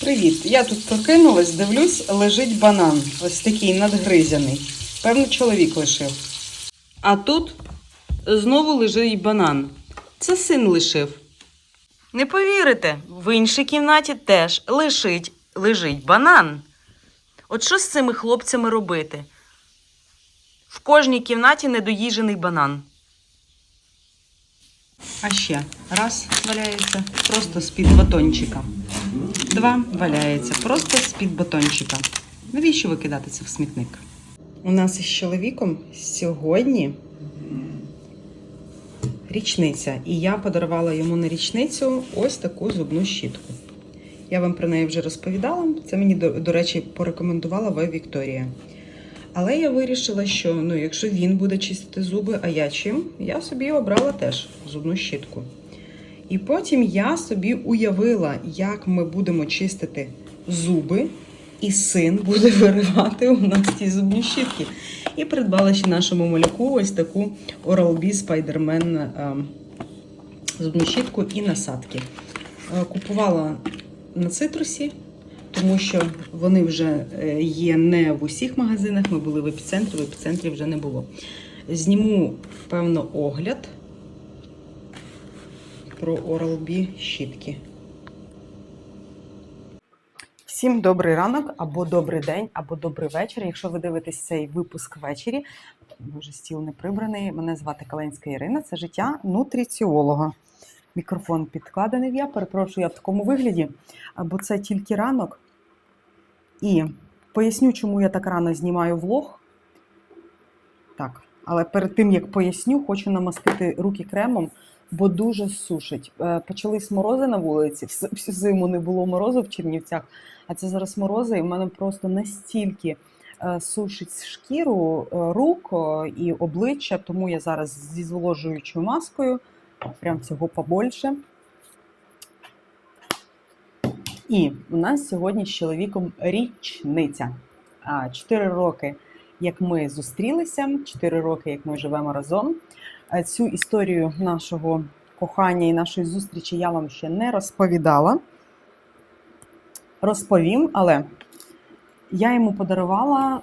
Привіт! Я тут прокинулась, дивлюсь, лежить банан. Ось такий надгризяний. Певно, чоловік лишив. А тут знову лежить банан. Це син лишив. Не повірите, в іншій кімнаті теж лежить, лежить банан. От що з цими хлопцями робити? В кожній кімнаті недоїжений банан. А ще раз валяється просто з-під батончика. Два валяється просто з-під батончика. Навіщо викидати це в смітник? У нас із чоловіком сьогодні річниця. І я подарувала йому на річницю ось таку зубну щітку. Я вам про неї вже розповідала. Це мені, до, речі, порекомендувала Ви Вікторія. Але я вирішила, що ну, якщо він буде чистити зуби, а я чим, я собі обрала теж зубну щітку. І потім я собі уявила, як ми будемо чистити зуби, і син буде виривати у нас ті зубні щітки. І придбала ще нашому малюку ось таку Oral-B Spider-Man ем, зубну щітку і насадки. Е, Купувала на цитрусі, тому що вони вже е, є не в усіх магазинах. Ми були в епіцентрі, в епіцентрі вже не було. Зніму, певно, огляд про Oral-B щітки. Всім добрий ранок, або добрий день, або добрий вечір. Якщо ви дивитесь цей випуск ввечері, може стіл не прибраний. Мене звати Каленська Ірина. Це життя нутриціолога. Мікрофон підкладений. Я перепрошую я в такому вигляді, бо це тільки ранок. І поясню, чому я так рано знімаю влог. Так, але перед тим як поясню, хочу намастити руки кремом, бо дуже сушить. Е, Почались морози на вулиці. Всю зиму не було морозу в Чернівцях, а це зараз морози, і в мене просто настільки е, сушить шкіру е, рук і обличчя, тому я зараз зі зволожуючою маскою, прям цього побольше. І у нас сьогодні з чоловіком річниця. Чотири роки, як ми зустрілися, чотири роки, як ми живемо разом. Цю історію нашого кохання і нашої зустрічі я вам ще не розповідала. Розповім, але я йому подарувала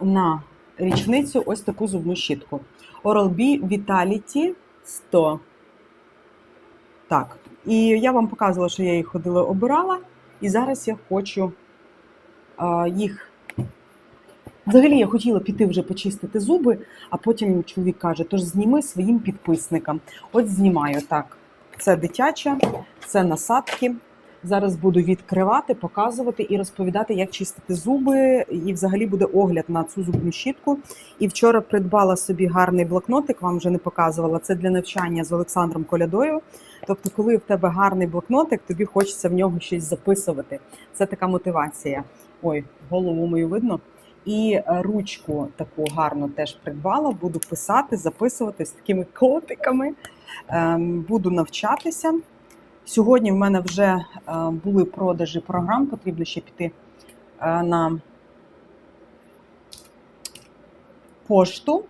на річницю ось таку зубну щітку. Oral-B Vitality 100. Так. І я вам показувала, що я їх ходила, обирала. І зараз я хочу а, їх. Взагалі я хотіла піти вже почистити зуби, а потім чоловік каже: тож зніми своїм підписникам. От знімаю так. Це дитяча, це насадки. Зараз буду відкривати, показувати і розповідати, як чистити зуби. І взагалі буде огляд на цю зубну щітку. І вчора придбала собі гарний блокнотик, вам вже не показувала. Це для навчання з Олександром Колядою. Тобто, коли в тебе гарний блокнотик, тобі хочеться в нього щось записувати. Це така мотивація. Ой, голову мою видно. І е, ручку таку гарну теж придбала. Буду писати, записувати з такими котиками. Ем, Буду навчатися. Сьогодні в мене вже е, були продажі програм, потрібно ще піти е, на пошту.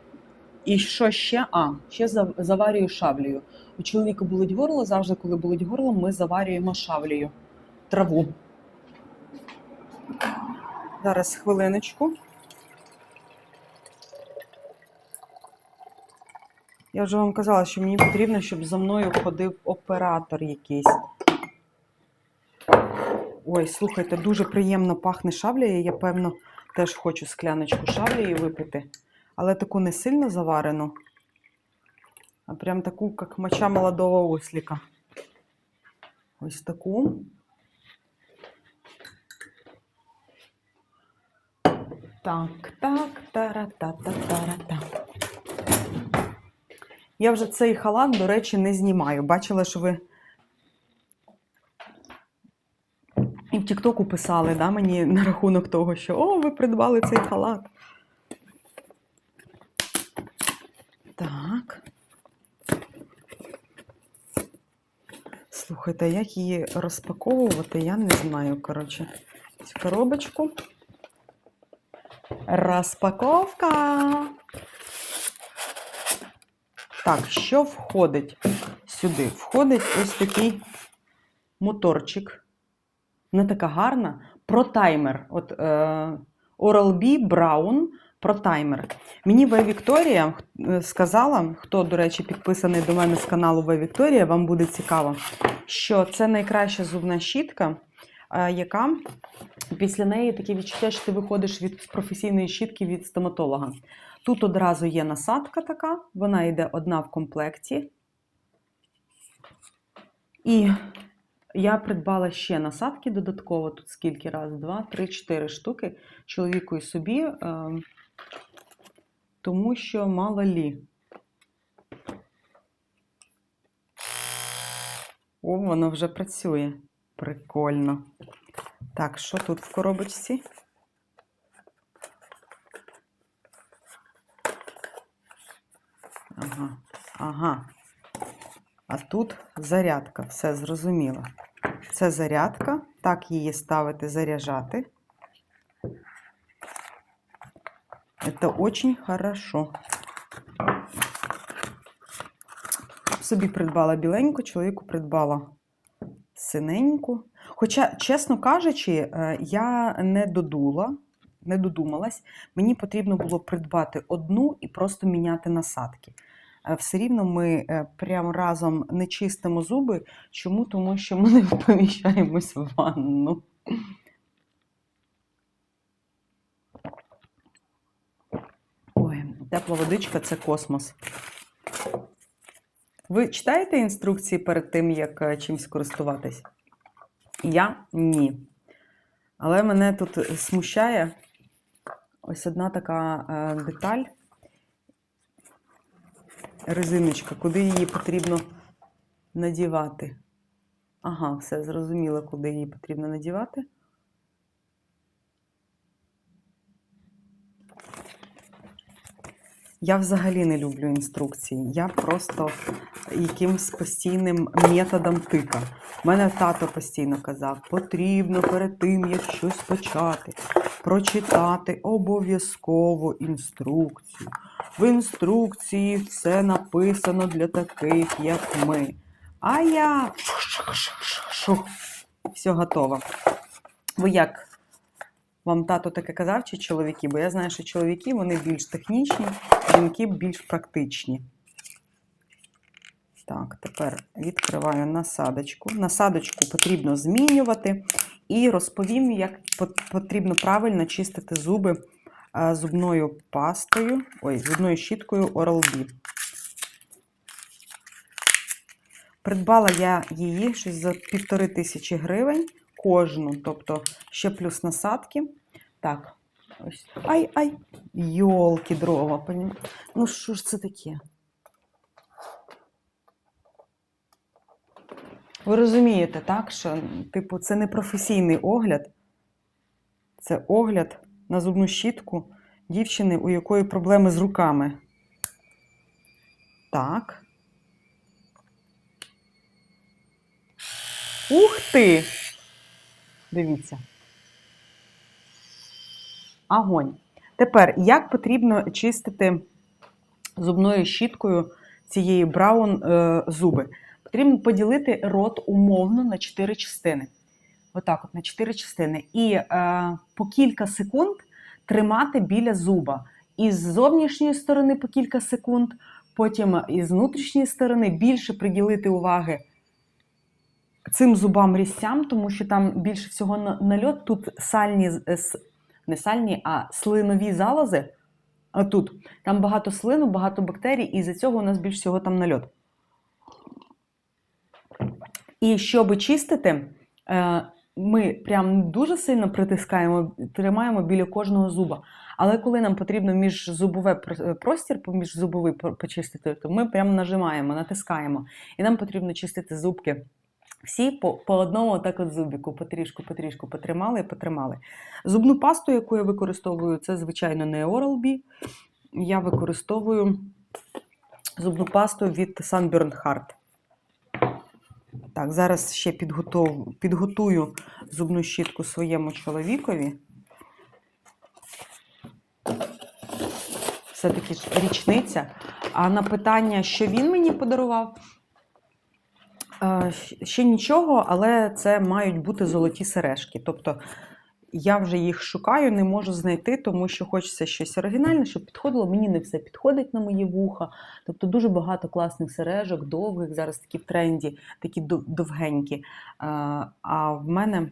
І що ще? А, ще заварюю шавлею. У чоловіка болить горло. Завжди, коли болить горло, ми заварюємо шавлею траву. Зараз хвилиночку. Я вже вам казала, що мені потрібно, щоб за мною ходив оператор якийсь. Ой, слухайте, дуже приємно пахне шавлею. Я, певно, теж хочу скляночку шавлеї випити. Але таку не сильно заварену, а прям таку, як моча молодого осліка. Ось таку. Так, так, тара-та-та-тара-та. Я вже цей халат, до речі, не знімаю. Бачила, що ви і в Тіктоку писали да, мені на рахунок того, що о, ви придбали цей халат. Так. Слухайте, як її розпаковувати, я не знаю. Коротше, цю коробочку. Розпаковка. Так, що входить сюди? Входить ось такий моторчик Вона така гарна. Про таймер. От е, Oral-B Brown про таймер. Мені В Вікторія е, сказала, хто, до речі, підписаний до мене з каналу В Вікторія, вам буде цікаво, що це найкраща зубна щітка, е, яка після неї таке відчуття, що ти виходиш від професійної щітки від стоматолога. Тут одразу є насадка така, вона йде одна в комплекті. І я придбала ще насадки додатково. Тут скільки раз? Два, три, чотири штуки чоловіку і собі, е, тому що мало лі. О, воно вже працює. Прикольно. Так, що тут в коробочці? Ага, ага. А тут зарядка, все зрозуміло. Це зарядка, так її ставити, заряджати. Это очень хорошо. Собі придбала біленьку, чоловіку придбала синеньку. Хоча, чесно кажучи, е, я не додула, не додумалась. Мені потрібно було придбати одну і просто міняти насадки. Е, Все рівно ми е, прямо разом не чистимо зуби. Чому? Тому що ми не поміщаємось в ванну. Ой, тепла водичка це космос. Ви читаєте інструкції перед тим, як е, чимось користуватись? Я ні. Але мене тут смущає ось одна така деталь. Резиночка, куди її потрібно надівати. Ага, все зрозуміло, куди її потрібно надівати. Я взагалі не люблю інструкції. Я просто якимсь постійним методом тика. У мене тато постійно казав, потрібно перед тим, як щось почати, прочитати обов'язково інструкцію. В інструкції все написано для таких, як ми. А я все готово. Ви як? Вам тато таке казав, чи чоловіки? Бо я знаю, що чоловіки вони більш технічні, жінки більш практичні. Так, тепер відкриваю насадочку. Насадочку потрібно змінювати. І розповім, як потрібно правильно чистити зуби зубною пастою, ой, зубною щіткою Oral-B. Придбала я її щось за півтори тисячі гривень кожну, тобто ще плюс насадки. Так, ось. Ай, ай, йолки дрова. Ну що ж це таке? Ви розумієте, так, що типу, це не професійний огляд, це огляд на зубну щітку дівчини, у якої проблеми з руками. Так. Ух ти! Дивіться. Агонь. Тепер, як потрібно чистити зубною щіткою цієї браун е, зуби? Потрібно поділити рот умовно на 4 частини. Отак, от, на 4 частини. І е, по кілька секунд тримати біля зуба. Із зовнішньої сторони по кілька секунд, потім із внутрішньої сторони більше приділити уваги цим зубам різцям, тому що там більше всього нальот. Тут сальні, е, не сальні, а слинові залози. А тут там багато слину, багато бактерій, і за цього у нас більше всього там нальот. І щоб чистити, е, ми прям дуже сильно притискаємо, тримаємо біля кожного зуба. Але коли нам потрібно міжзубове простір, міжзубовий по- почистити, то ми прям нажимаємо, натискаємо. І нам потрібно чистити зубки. Всі по, по одному так от зубіку, потрішку, потрішку потримали і потримали. Зубну пасту, яку я використовую, це, звичайно, не Oral-B. Я використовую зубну пасту від Sunburn Heart. Так, зараз ще підготов... підготую зубну щітку своєму чоловікові. Все-таки річниця. А на питання, що він мені подарував, Ще нічого, але це мають бути золоті сережки. Тобто я вже їх шукаю, не можу знайти, тому що хочеться щось оригінальне, щоб підходило. Мені не все підходить на мої вуха. Тобто дуже багато класних сережок, довгих, зараз такі в тренді, такі довгенькі. А в мене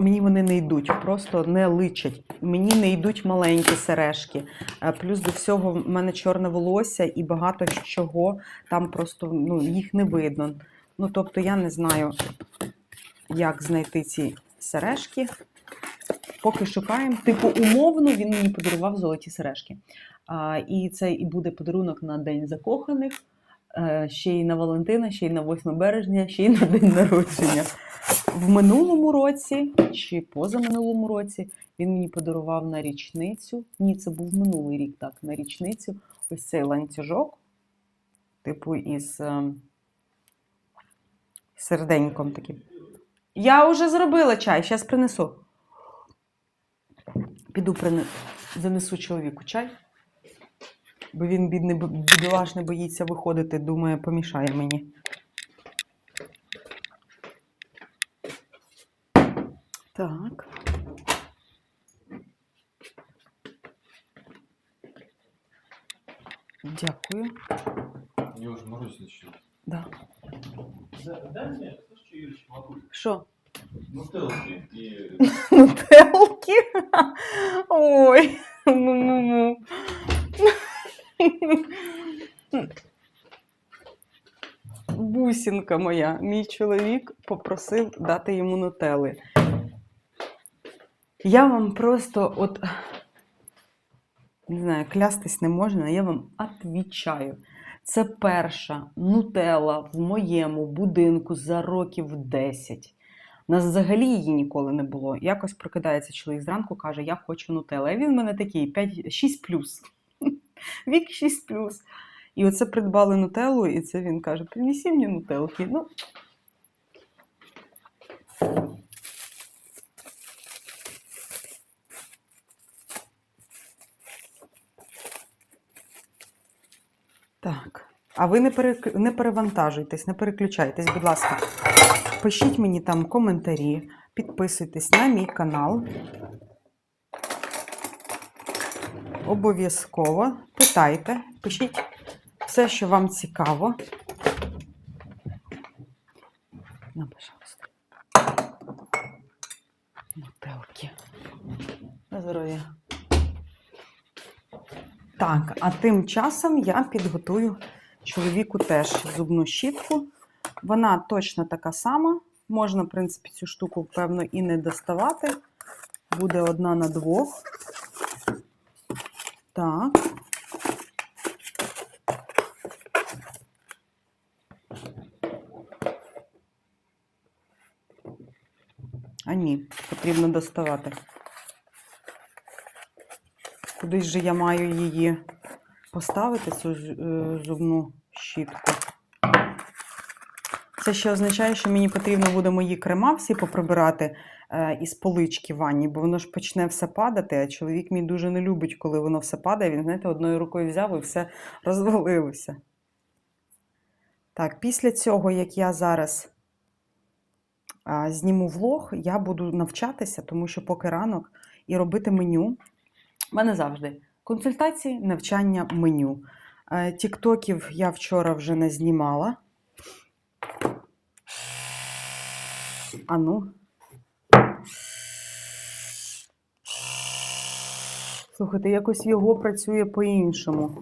мені вони не йдуть, просто не личать. Мені не йдуть маленькі сережки. Е, Плюс до всього в мене чорне волосся і багато чого там просто ну, їх не видно. Ну, тобто, я не знаю, як знайти ці сережки. Поки шукаємо. Типу, умовно він мені подарував золоті сережки. А, і це і буде подарунок на День закоханих, ще й на Валентина, ще й на 8 березня, ще й на день народження. В минулому році чи позаминулому році він мені подарував на річницю. Ні, це був минулий рік, так, на річницю. Ось цей ланцюжок, типу, із е, серденьком таким. Я вже зробила чай, зараз принесу. Піду прине... занесу чоловіку чай. Бо він, бідний, б- бідолашний, боїться виходити, думає, помішає мені. Так. Дякую. Мне уже морозить начало. Да. Дай мне, слышишь, Юрич, могу. Що? Ну, телки. Нутелки? Ой. Ну-ну-ну. Бусінка моя. Мій чоловік попросив дати йому нутели. Я вам просто от. Не знаю, клястись не можна, я вам відвічаю. Це перша нутела в моєму будинку за років 10. У нас взагалі її ніколи не було. Якось прокидається чоловік зранку, каже, я хочу нутелла. А він в мене такий 5, 6 плюс. Вік 6 плюс. І оце придбали нутеллу, і це він каже: принесі мені нутелки. Ну, так. А ви не, перек... не перевантажуйтесь, не переключайтесь, будь ласка. Пишіть мені там коментарі, підписуйтесь на мій канал. Обов'язково питайте, пишіть все, що вам цікаво. Здоров'я. Так, а тим часом я підготую чоловіку теж зубну щітку. Вона точно така сама. Можна, в принципі, цю штуку, певно, і не доставати. Буде одна на двох. Так. А ні, потрібно доставати. Кудись же я маю її поставити, цю е, зубну щітку. Це ще означає, що мені потрібно буде мої крема всі поприбирати е, із полички ванні, бо воно ж почне все падати, а чоловік мій дуже не любить, коли воно все падає. Він, знаєте, одною рукою взяв і все розвалилося. Так, після цього, як я зараз зніму влог, я буду навчатися, тому що поки ранок, і робити меню. У мене завжди консультації, навчання, меню. Е, Тіктоків я вчора вже не знімала. Ану. Слухайте, якось його працює по-іншому.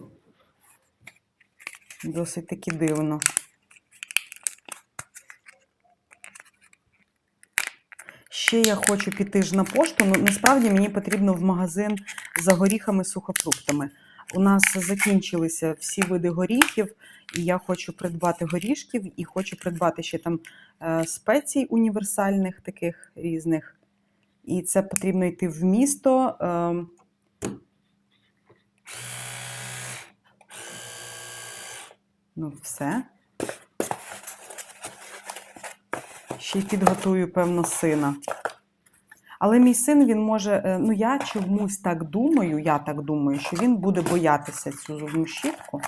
Досить таки дивно. Ще я хочу піти ж на пошту. Ну, насправді мені потрібно в магазин за горіхами сухофруктами. У нас закінчилися всі види горіхів, і я хочу придбати горішків і хочу придбати ще там е, спецій універсальних таких різних. І це потрібно йти в місто. Е, ну, все. Ще й підготую, певно, сина. Але мій син, він може, е, ну я чомусь так думаю, я так думаю, що він буде боятися цю зубну щітку,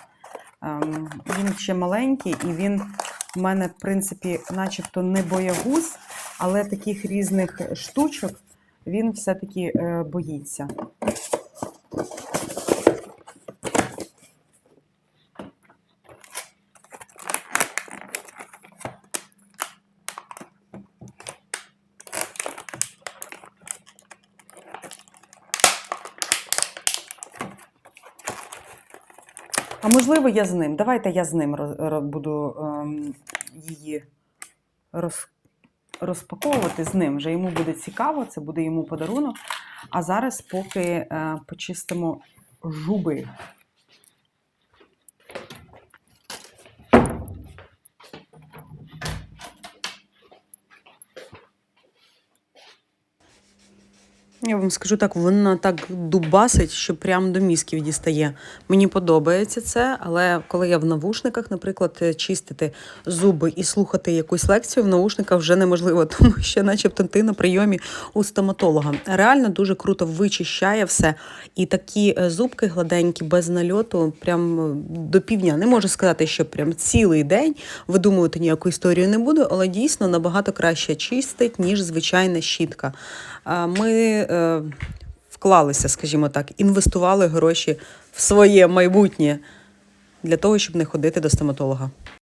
Ем, Він ще маленький, і він в мене, в принципі, начебто не боягуз, але таких різних штучок він все-таки е, боїться. Можливо, я з ним. Давайте я з ним буду ем, її роз, розпаковувати з ним. Вже йому буде цікаво, це буде йому подарунок. А зараз поки е, почистимо жуби. Я вам скажу так, вона так дубасить, що прям до мізків дістає. Мені подобається це, але коли я в навушниках, наприклад, е, чистити зуби і слухати якусь лекцію в наушниках вже неможливо, тому що, начебто, ти на прийомі у стоматолога. Реально дуже круто вичищає все. І такі е, зубки гладенькі, без нальоту, прям е, до півдня. Не можу сказати, що прям цілий день видумувати ніяку історію не буду, але дійсно набагато краще чистить, ніж звичайна щітка. Ми е, вклалися, скажімо так, інвестували гроші в своє майбутнє для того, щоб не ходити до стоматолога.